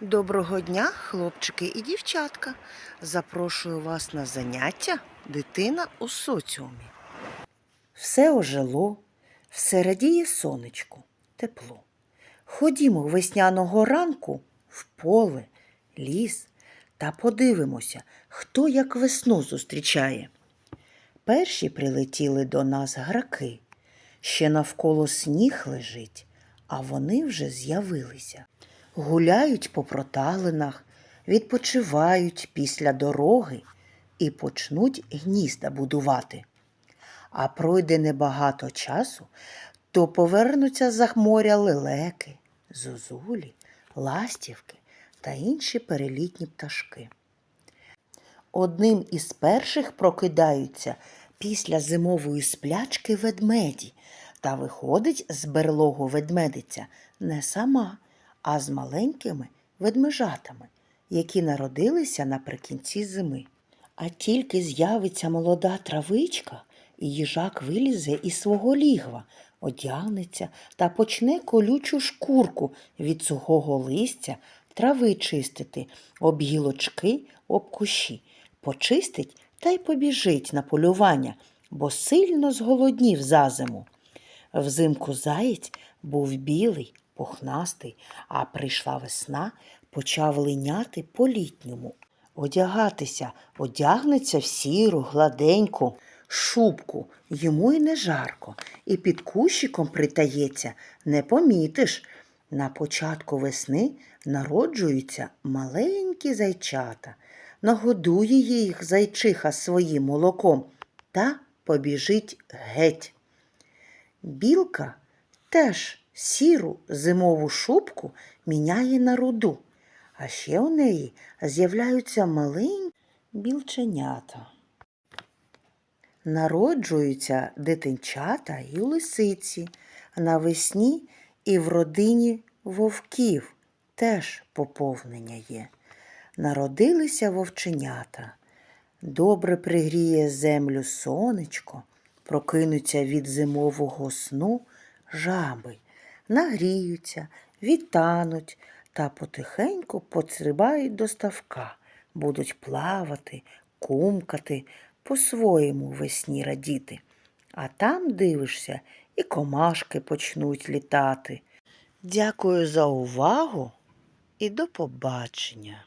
Доброго дня, хлопчики і дівчатка. Запрошую вас на заняття Дитина у соціумі. Все ожило, все радіє сонечку, тепло. Ходімо весняного ранку в поле, ліс та подивимося, хто як весну зустрічає. Перші прилетіли до нас граки. Ще навколо сніг лежить, а вони вже з'явилися. Гуляють по проталинах, відпочивають після дороги і почнуть гнізда будувати. А пройде небагато часу, то повернуться за моря лелеки, зозулі, ластівки та інші перелітні пташки. Одним із перших прокидаються після зимової сплячки ведмеді, та виходить з берлогу ведмедиця не сама, а з маленькими ведмежатами, які народилися наприкінці зими. А тільки з'явиться молода травичка, і їжак вилізе із свого лігва, одягнеться та почне колючу шкурку від сухого листя трави чистити, об гілочки, об кущі. Почистить та й побіжить на полювання, бо сильно зголоднів за зиму. Взимку заєць був білий, пухнастий, а прийшла весна, почав линяти по-літньому. Одягатися, одягнеться в сіру, гладеньку шубку, йому й не жарко, і під кущиком притається, не помітиш. На початку весни народжуються маленькі зайчата, нагодує їх зайчиха своїм молоком та побіжить геть. Білка теж сіру зимову шубку міняє на руду, а ще у неї з'являються маленькі білченята. Народжуються дитинчата і лисиці, навесні і в родині вовків теж поповнення є. Народилися вовченята. Добре пригріє землю сонечко, прокинуться від зимового сну жаби, нагріються, відтануть та потихеньку поцрибають до ставка, будуть плавати, кумкати, по-своєму весні радіти. А там дивишся, і комашки почнуть літати. Дякую за увагу і до побачення.